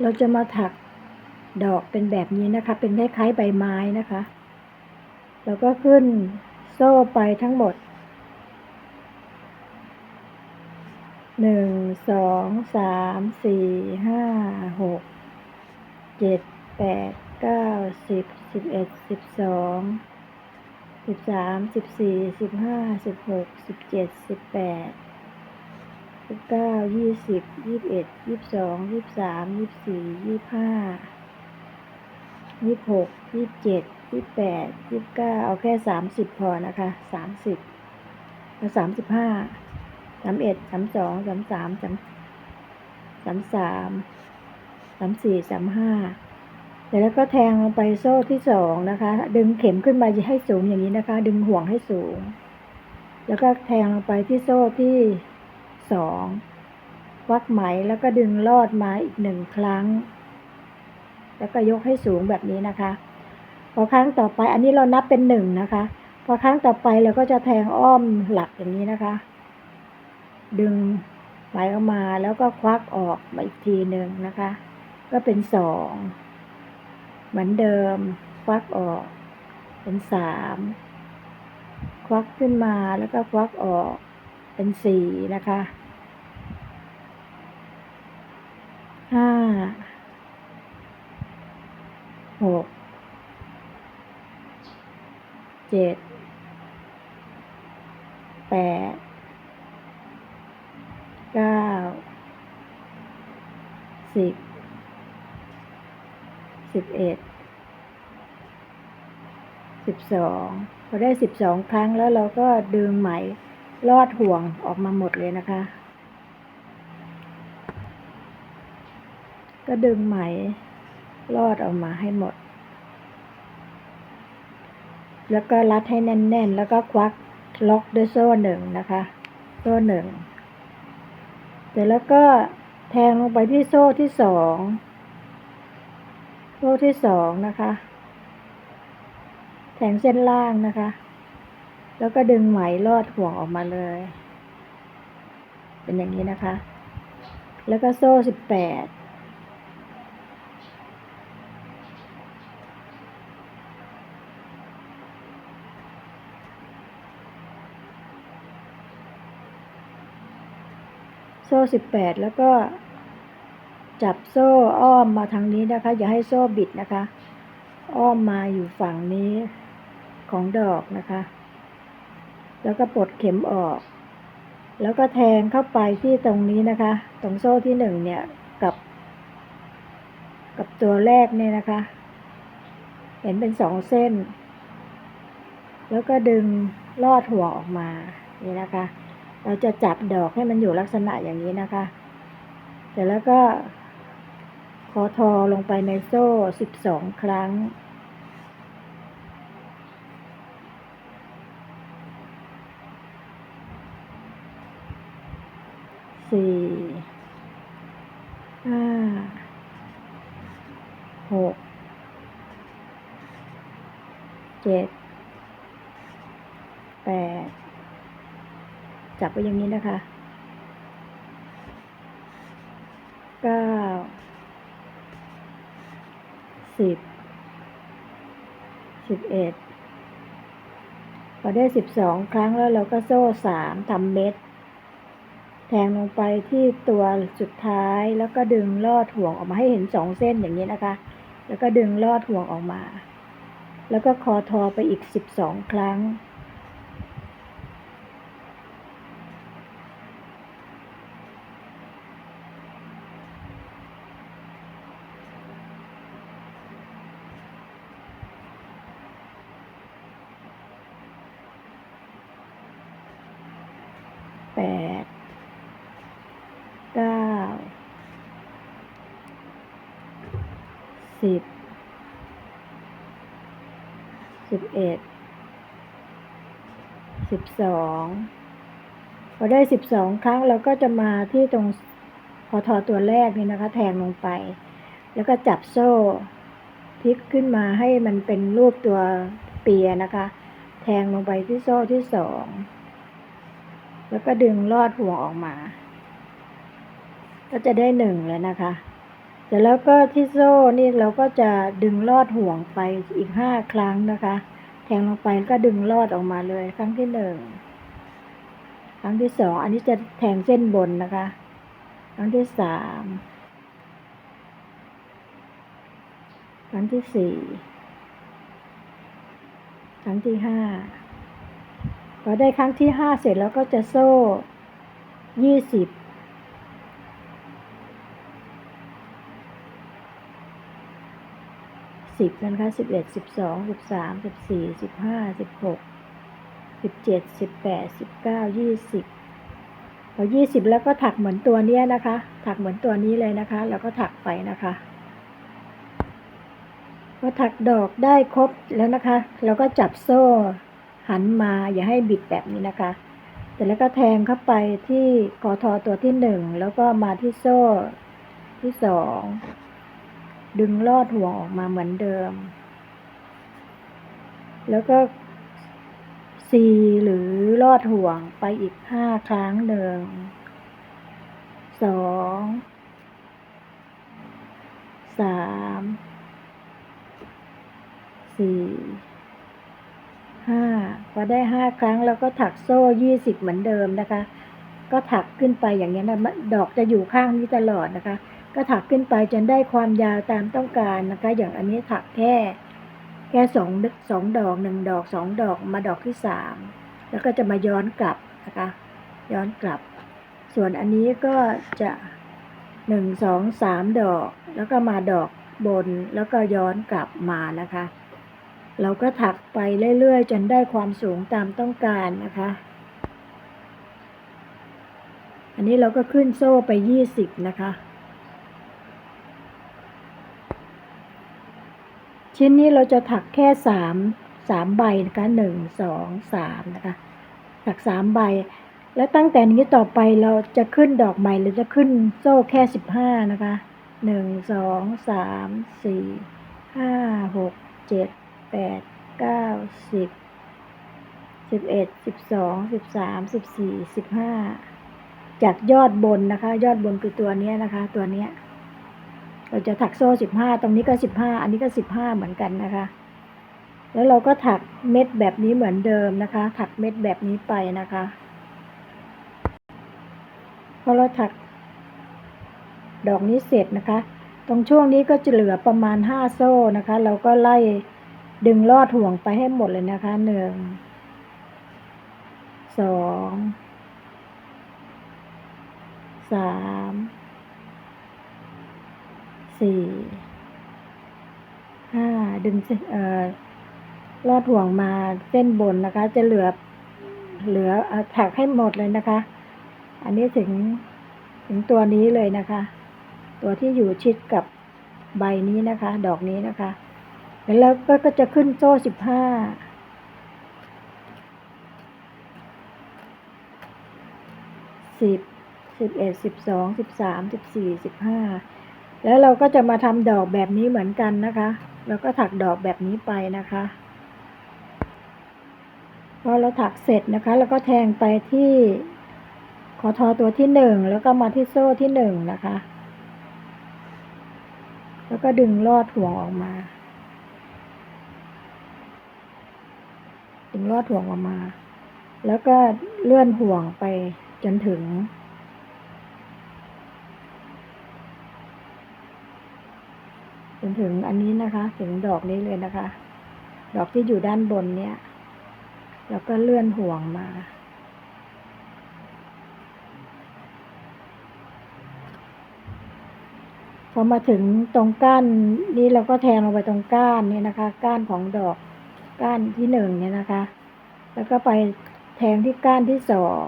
เราจะมาถักดอกเป็นแบบนี้นะคะ เป็นคล้ายๆใบไม้นะคะ แล้วก็ขึ้นโซ่ไปทั้งหมดหนึ่งสองสามสี่ห้าหกเจ็ดแปดเก้าสิบสิบเอ็ดสิบสองสิบสามสิบสี่สิบห้าสิบหกสิบเจ็ดสิบแปด สิบเก้ายี่สิบยี่สิบเอ็ดยี่สิบสองยี่สิบสามยี่สิบสี่ยี่สิบห้ายี่สิบหกยี่สิบเจ็ดยี่สิบแปดยี่สิบเก้าเอาแค่สามสิบพอนะคะสามสิบแล้วสามสิบห้าสามเอ็ดสามสองสามสามสามสามสามสามสี่สามห้าเสร็จแล้วก็แทงลงไปโซ่ที่สองนะคะ ดึงเข็มขึ้นมาให้สูงอย่างนี้นะคะ ดึงห่วงให้สูง แล้วก็แทงลงไปที่โซ่ที่ สองวักไหมแล้วก็ดึงลอดมาอีกหนึ่งครั้ง แล้วก็ยกให้สูงแบบนี้นะคะ พอครั้งต่อไปอันนี้เรานับเป็นหนึ่งนะคะ พอครั้งต่อไปเราก็จะแทงอ้อมหลักอย่างนี้นะคะ ดึงไหมออกมาแล้วก็ควักออกมาอีกทีหนึ่งนะคะ ก็เป็นสองเหมือนเดิม ควักออก เป็นสามควักขึ้นมาแล้วก็ควักออก เป็นสี่นะคะห้าหกเจ็ดแปดเก้าสิบสิบเอ็ดสิบสองพอได้สิบสองครั้งแล้วเราก็ดึงไหม ลอดห่วงออกมาหมดเลยนะคะ ก็ดึงไหมลอดออกมาให้หมด แล้วก็รัดให้แน่นๆ แล้วก็ควักล็อกด้วยโซ่หนึ่งนะคะ โซ่หนึ่งเสร็จแล้วก็แทงลงไปที่โซ่ที่สอง โซ่ที่สองนะคะ แทงเส้นล่างนะคะ แล้วก็ดึงไหมลอดห่วงออกมาเลย เป็นอย่างนี้นะคะ แล้วก็โซ่สิบแปดโซ่สิบแปดแล้วก็จับโซ่อ้อมมาทางนี้นะคะ อย่าให้โซ่บิดนะคะ อ้อมมาอยู่ฝั่งนี้ของดอกนะคะ แล้วก็ปลดเข็มออก แล้วก็แทงเข้าไปที่ตรงนี้นะคะ ตรงโซ่ที่หนึ่งเนี่ยกับ กับตัวแรกเนี่ยนะคะ เห็นเป็นสองเส้น แล้วก็ดึงลอดห่วออกมา นี่นะคะ เราจะจับดอกให้มันอยู่ลักษณะอย่างนี้นะคะ เสร็จแล้วก็คอทอลงไปในโซ่สิบสองครั้ง สี่ห้าหกเจ็ดแปดจับไว้อย่างนี้นะคะเก้าสิบสิบเอ็ดพอได้สิบสองครั้งแล้วเราก็โซ่สามทำเม็ด แทงลงไปที่ตัวสุดท้ายแล้วก็ดึงลอดห่วงออกมาให้เห็นสองเส้นอย่างนี้นะคะ แล้วก็ดึงลอดห่วงออกมา แล้วก็คอทอไปอีกสิบสองครั้ง แปด เก้า สิบสิบเอ็ดสิบสองพอได้สิบสองครั้งเราก็จะมาที่ตรงพอทอตัวแรกนี่นะคะ แทงลงไป แล้วก็จับโซ่พลิกขึ้นมาให้มันเป็นรูปตัวเปียนะคะ แทงลงไปที่โซ่ที่สองแล้วก็ดึงลอดห่วงออกมา ก็จะได้หนึ่งแล้วนะคะ เสร็จแล้วก็ที่โซ่นี่เราก็จะดึงลอดห่วงไปอีกห้าครั้งนะคะ แทงลงไปแล้วก็ดึงลอดออกมาเลย ครั้งที่หนึ่งครั้งที่สองอันนี้จะแทงเส้นบนนะคะ ครั้งที่สามครั้งที่สี่ครั้งที่ห้าพอได้ครั้งที่ห้าเสร็จแล้วก็จะโซ่ยี่สิบ สิบนะคะสิบเอ็ดสิบสองสิบสามสิบสี่สิบห้าสิบหกสิบเจ็ดสิบแปดสิบเก้ายี่สิบพอยี่สิบแล้วก็ถักเหมือนตัวเนี้ยนะคะ ถักเหมือนตัวนี้เลยนะคะ แล้วก็ถักไปนะคะพอถักดอกได้ครบแล้วนะคะ เราก็จับโซ่หันมาอย่าให้บิดแบบนี้นะคะเสร็จแล้วก็แทงเข้าไปที่กอทอตัวที่หนึ่งแล้วก็มาที่โซ่ที่สอง ดึงลอดห่วงออกมาเหมือนเดิม แล้วก็ซีหรือลอดห่วงไปอีกห้าครั้งหนึ่งสองสามสี่ห้าพอได้ห้าครั้งแล้วก็ถักโซ่ยี่สิบเหมือนเดิมนะคะ ก็ถักขึ้นไปอย่างนี้นะดอกจะอยู่ข้างนี้ตลอดนะคะ ก็ถักขึ้นไปจนได้ความยาวตามต้องการนะคะ อย่างอันนี้ถักแค่แค่สองสองดอกหนึ่งดอกสองดอกมาดอกที่สามแล้วก็จะมาย้อนกลับนะคะ ย้อนกลับ ส่วนอันนี้ก็จะหนึ่งสองสามดอก แล้วก็มาดอกบนแล้วก็ย้อนกลับมานะคะ เราก็ถักไปเรื่อยๆ จนได้ความสูงตามต้องการนะคะ อันนี้เราก็ขึ้นโซ่ไปยี่สิบนะคะ ชิ้นนี้เราจะถักแค่สามสามใบนะคะหนึ่งสองสามนะคะ ถักสามใบ แล้วตั้งแต่นี้ต่อไปเราจะขึ้นดอกใหม่หรือจะขึ้นโซ่แค่สิบห้านะคะหนึ่งสองสามสี่ห้าหกเจ็ดแปดเก้าสิบสิบเอ็ดสิบสองสิบสามสิบสี่สิบห้าจากยอดบนนะคะ ยอดบนคือตัวนี้นะคะ ตัวเนี้ย เราจะถักโซ่สิบห้าตรงนี้ก็สิบห้าอันนี้ก็สิบห้าเหมือนกันนะคะ แล้วเราก็ถักเม็ดแบบนี้เหมือนเดิมนะคะ ถักเม็ดแบบนี้ไปนะคะพอเราถักดอกนี้เสร็จนะคะ ตรงช่วงนี้ก็จะเหลือประมาณห้าโซ่นะคะ เราก็ไล่ดึงลอดห่วงไปให้หมดเลยนะคะหนึ่งสองสาม สี่ห้าดึงเอ่อลอดห่วงมาเส้นบนนะคะ จะเหลือเหลือถักให้หมดเลยนะคะ อันนี้ถึงถึงตัวนี้เลยนะคะ ตัวที่อยู่ชิดกับใบนี้นะคะ ดอกนี้นะคะ แล้วก็ก็จะขึ้นโซ่สิบห้าสิบสิบเอ็ดสิบสองสิบสามสิบสี่สิบห้า แล้วเราก็จะมาทำดอกแบบนี้เหมือนกันนะคะ เราก็ถักดอกแบบนี้ไปนะคะ พอเราถักเสร็จนะคะ เราก็แทงไปที่ขอทอตัวที่หนึ่งแล้วก็มาที่โซ่ที่หนึ่งนะคะ แล้วก็ดึงลอดห่วงออกมา ดึงลอดห่วงออกมา แล้วก็เลื่อนห่วงไปจนถึง นถึงอันนี้นะคะ ถึงดอกนี้เลยนะคะ ดอกที่อยู่ด้านบนเนี่ย แล้วก็เลื่อนห่วงมา พอมาถึงตรงก้านนี้เราก็แทงลงไปตรงก้านนี่นะคะ ก้านของดอกก้านที่หนึ่งเนี่ยนะคะ แล้วก็ไปแทงที่ก้านที่สอง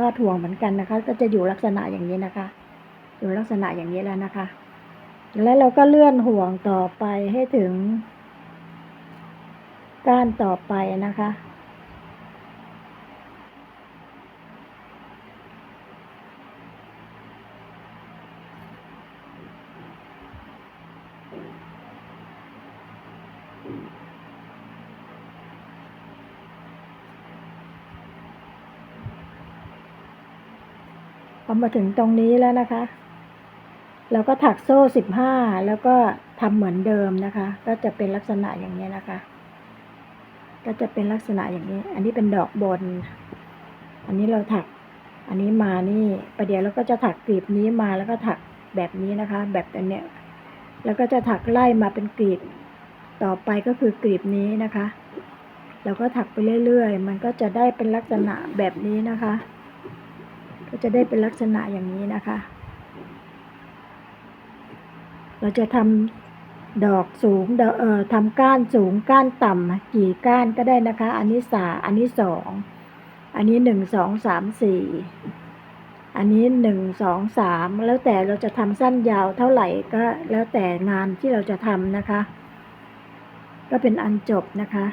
ลอดห่วงเหมือนกันนะคะ ก็จะอยู่ลักษณะอย่างนี้นะคะ อยู่ลักษณะอย่างนี้แล้วนะคะ แล้วเราก็เลื่อนห่วงต่อไปให้ถึง ก้านต่อไปนะคะ พอมาถึงตรงนี้แล้วนะคะ เราก็ถักโซ่สิบห้าแล้วก็ทำเหมือนเดิมนะคะ ก็จะเป็นลักษณะอย่างนี้นะคะ ก็จะเป็นลักษณะอย่างนี้ อันนี้เป็นดอกบน อันนี้เราถัก อันนี้มานี่ประเดี๋ยวเราก็จะถักกลีบนี้มาแล้วก็ถักแบบนี้นะคะ แบบอันเนี้ย แล้วก็จะถักไล่มาเป็นกลีบ ต่อไปก็คือกลีบนี้นะคะ เราก็ถักไปเรื่อยๆ มันก็จะได้เป็นลักษณะแบบนี้นะคะ ก็จะได้เป็นลักษณะอย่างนี้นะคะ เราจะทำดอกสูงเอ่อทำก้านสูงก้านต่ำกี่ก้านก็ได้นะคะ อันนี้สาอันนี้สองอันนี้หนึ่งสองสามสี่อันนี้หนึ่งสองสามแล้วแต่เราจะทำสั้นยาวเท่าไหร่ก็แล้วแต่งานที่เราจะทำนะคะ ก็เป็นอันจบนะคะ